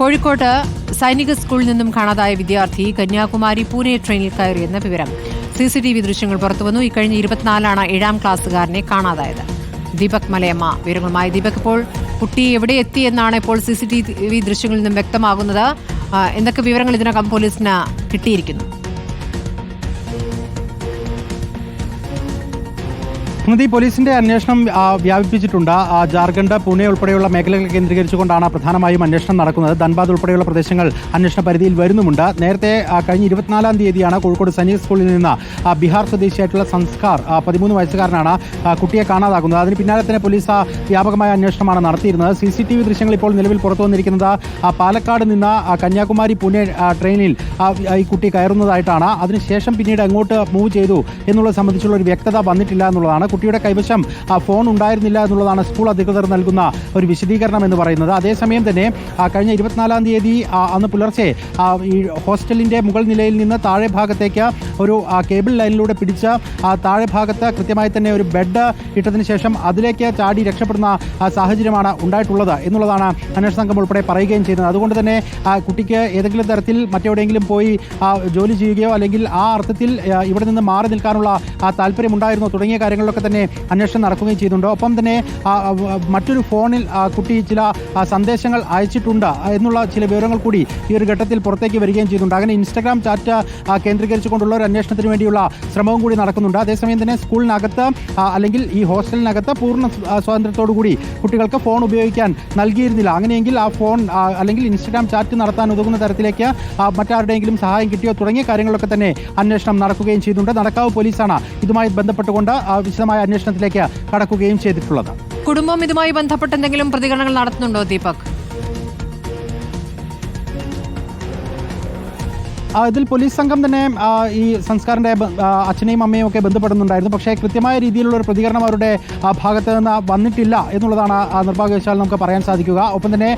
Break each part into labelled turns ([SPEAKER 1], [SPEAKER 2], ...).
[SPEAKER 1] കോഴിക്കോട്ട് സൈനിക സ്കൂളിൽ നിന്നും കാണാതായ വിദ്യാർത്ഥി കന്യാകുമാരി പൂനെ ട്രെയിനിൽ കയറിയെന്ന വിവരം. സി സി ടി വി ദൃശ്യങ്ങൾ പുറത്തുവന്നു. ഇക്കഴിഞ്ഞ ഇരുപത്തിനാലാണ് ഏഴാം ക്ലാസ്സുകാരനെ കാണാതായത്. ദീപക് മലയമ്മ വിവരങ്ങളുമായി. ദീപക് ഇപ്പോൾ കുട്ടി എവിടെ എത്തി എന്നാണ് ഇപ്പോൾ സി സി ടി വി ദൃശ്യങ്ങളിൽ നിന്നും വ്യക്തമാകുന്നത്. എന്തൊക്കെ വിവരങ്ങൾ ഇതിനകം പോലീസിന് കിട്ടിയിരിക്കുന്നു?
[SPEAKER 2] സ്മൃതി പോലീസിന്റെ അന്വേഷണം വ്യാപിപ്പിച്ചിട്ടുണ്ട്. ജാർഖണ്ഡ് പുനെ ഉൾപ്പെടെയുള്ള മേഖലകൾ കേന്ദ്രീകരിച്ചുകൊണ്ടാണ് പ്രധാനമായും അന്വേഷണം നടക്കുന്നത്. ധൻബാദ് ഉൾപ്പെടെയുള്ള പ്രദേശങ്ങൾ അന്വേഷണ പരിധിയിൽ വരുന്നുമുണ്ട്. നേരത്തെ കഴിഞ്ഞ ഇരുപത്തിനാലാം തീയതിയാണ് കോഴിക്കോട് സൈനിക സ്കൂളിൽ നിന്ന് ബീഹാർ സ്വദേശിയായിട്ടുള്ള സംസ്കാർ പതിമൂന്ന് വയസ്സുകാരനാണ് കുട്ടിയെ കാണാതാകുന്നത്. അതിന് പിന്നാലെ തന്നെ പോലീസ് വ്യാപകമായ അന്വേഷണമാണ് നടത്തിയിരുന്നത്. സി സി ടി വി ദൃശ്യങ്ങൾ ഇപ്പോൾ നിലവിൽ പുറത്തു വന്നിരിക്കുന്നത് പാലക്കാട് നിന്ന് കന്യാകുമാരി പുനെ ട്രെയിനിൽ ഈ കുട്ടി കയറുന്നതായിട്ടാണ്. അതിനുശേഷം പിന്നീട് എങ്ങോട്ട് മൂവ് ചെയ്തു എന്നുള്ളത് സംബന്ധിച്ചുള്ള ഒരു വ്യക്തത വന്നിട്ടില്ല എന്നുള്ളതാണ് കുട്ടിയുടെ കൈവശം ഫോൺ ഉണ്ടായിരുന്നില്ല എന്നുള്ളതാണ് സ്കൂൾ അധികൃതർ നൽകുന്ന ഒരു വിശദീകരണം എന്ന് പറയുന്നത്. അതേസമയം തന്നെ കഴിഞ്ഞ ഇരുപത്തിനാലാം തീയതി അന്ന് പുലർച്ചെ ഈ ഹോസ്റ്റലിന്റെ മുകൾ നിലയിൽ നിന്ന് താഴെ ഭാഗത്തേക്ക് ഒരു കേബിൾ ലൈനിലൂടെ പിടിച്ച താഴെ ഭാഗത്ത് കൃത്യമായി തന്നെ ഒരു ബെഡ് ഇട്ടതിന് ശേഷം അതിലേക്ക് ചാടി രക്ഷപ്പെടുന്ന സാഹചര്യമാണ് ഉണ്ടായിട്ടുള്ളത് എന്നുള്ളതാണ് അന്വേഷണ സംഘം ഉൾപ്പെടെ പറയുകയും ചെയ്യുന്നത്. അതുകൊണ്ട് തന്നെ കുട്ടിക്ക് ഏതെങ്കിലും തരത്തിൽ മറ്റെവിടെയെങ്കിലും പോയി ജോലി ചെയ്യുകയോ അല്ലെങ്കിൽ ആ അർത്ഥത്തിൽ ഇവിടെ നിന്ന് മാറി നിൽക്കാനുള്ള താല്പര്യമുണ്ടായിരുന്നോ തുടങ്ങിയ കാര്യങ്ങളിലൊക്കെ തന്നെ അന്വേഷണം നടക്കുകയും ചെയ്യുന്നുണ്ട് ഒപ്പം തന്നെ മറ്റൊരു ഫോണിൽ കുട്ടി ചില സന്ദേശങ്ങൾ അയച്ചിട്ടുണ്ട് എന്നുള്ള ചില വിവരങ്ങൾ കൂടി ഈ ഒരു ഘട്ടത്തിൽ പുറത്തേക്ക് വരികയും ചെയ്യുന്നുണ്ട് അങ്ങനെ ഇൻസ്റ്റാഗ്രാം ചാറ്റ് കേന്ദ്രീകരിച്ചുകൊണ്ടുള്ള ഒരു അന്വേഷണത്തിന് വേണ്ടിയുള്ള ശ്രമവും കൂടി നടക്കുന്നുണ്ട്. അതേസമയം തന്നെ സ്കൂളിനകത്ത് അല്ലെങ്കിൽ ഈ ഹോസ്റ്റലിനകത്ത് പൂർണ സ്വ- സ്വാതന്ത്ര്യത്തോടു കൂടി കുട്ടികൾക്ക് ഫോൺ ഉപയോഗിക്കാൻ നൽകിയിരുന്നില്ല. അങ്ങനെയെങ്കിൽ ആ ഫോൺ അല്ലെങ്കിൽ ഇൻസ്റ്റാഗ്രാം ചാറ്റ് നടത്താൻ ഉതകുന്ന തരത്തിലേക്ക് മറ്റാരുടെയെങ്കിലും സഹായം കിട്ടിയോ തുടങ്ങിയ കാര്യങ്ങളൊക്കെ തന്നെ അന്വേഷണം നടക്കുകയും ചെയ്തിട്ടുണ്ട്. നടക്കാവ് പോലീസാണ് ഇതുമായി ബന്ധപ്പെട്ടുകൊണ്ട് ആ, വിശദമായ അന്വേഷണത്തിലേക്ക് കടക്കുകയും ചെയ്തിട്ടുള്ളത്.
[SPEAKER 1] കുടുംബം ഇതുമായി ബന്ധപ്പെട്ട് എന്തെങ്കിലും പ്രതികരണങ്ങൾ നടത്തുന്നുണ്ടോ ദീപക്?
[SPEAKER 2] ഇതിൽ പോലീസ് സംഘം തന്നെ ഈ സംസ്കാരന്റെ അച്ഛനെയും അമ്മയും ഒക്കെ ബന്ധപ്പെടുന്നുണ്ടായിരുന്നു. പക്ഷേ കൃത്യമായ രീതിയിലുള്ള ഒരു പ്രതികരണം അവരുടെ ഭാഗത്ത് നിന്ന് വന്നിട്ടില്ല എന്നുള്ളതാണ് നിർഭാഗ്യവശാൽ നമുക്ക് പറയാൻ സാധിക്കുക. ഒപ്പം തന്നെ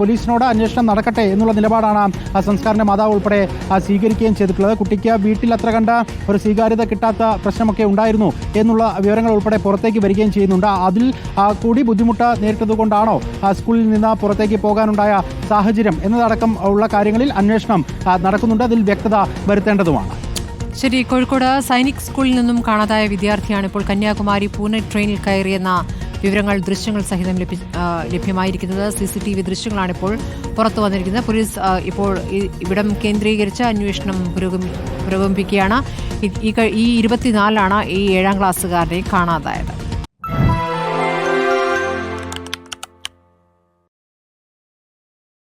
[SPEAKER 2] പോലീസിനോട് അന്വേഷണം നടക്കട്ടെ എന്നുള്ള നിലപാടാണ് സംസ്കാരന്റെ മാതാവ് ഉൾപ്പെടെ സ്വീകരിക്കുകയും ചെയ്തിട്ടുള്ളത്. കുട്ടിക്ക് വീട്ടിൽ അത്ര കണ്ട ഒരു സ്വീകാര്യത കിട്ടാത്ത പ്രശ്നമൊക്കെ ഉണ്ടായിരുന്നു എന്നുള്ള വിവരങ്ങൾ ഉൾപ്പെടെ പുറത്തേക്ക് വരികയും ചെയ്യുന്നുണ്ട്. അതിൽ കൂടി ബുദ്ധിമുട്ട് നേരിട്ടതുകൊണ്ടാണോ സ്കൂളിൽ നിന്ന് പുറത്തേക്ക് പോകാനുണ്ടായ സാഹചര്യം എന്നതടക്കം ഉള്ള കാര്യങ്ങളിൽ അന്വേഷണം നടക്കുന്നുണ്ട്. അതിൽ വ്യക്തത വരുത്തേണ്ടതുമാണ്.
[SPEAKER 1] ശരി കോഴിക്കോട് സൈനിക് സ്കൂളിൽ നിന്നും കാണാതായ വിദ്യാർത്ഥിയാണ് ഇപ്പോൾ കന്യാകുമാരി പൂനെ ട്രെയിനിൽ കയറിയെന്ന വിവരങ്ങൾ ദൃശ്യങ്ങൾ സഹിതം ലഭ്യമായിരിക്കുന്നത് സി സി ടി വി ദൃശ്യങ്ങളാണ് ഇപ്പോൾ പുറത്തു വന്നിരിക്കുന്നത്. പോലീസ് ഇപ്പോൾ ഇവിടം കേന്ദ്രീകരിച്ച് അന്വേഷണം പുരോഗമി പുരോഗമിപ്പിക്കുകയാണ്. ഈ ഇരുപത്തിനാലാണ് ഈ ഏഴാം ക്ലാസ്സുകാരനെ കാണാതായത്.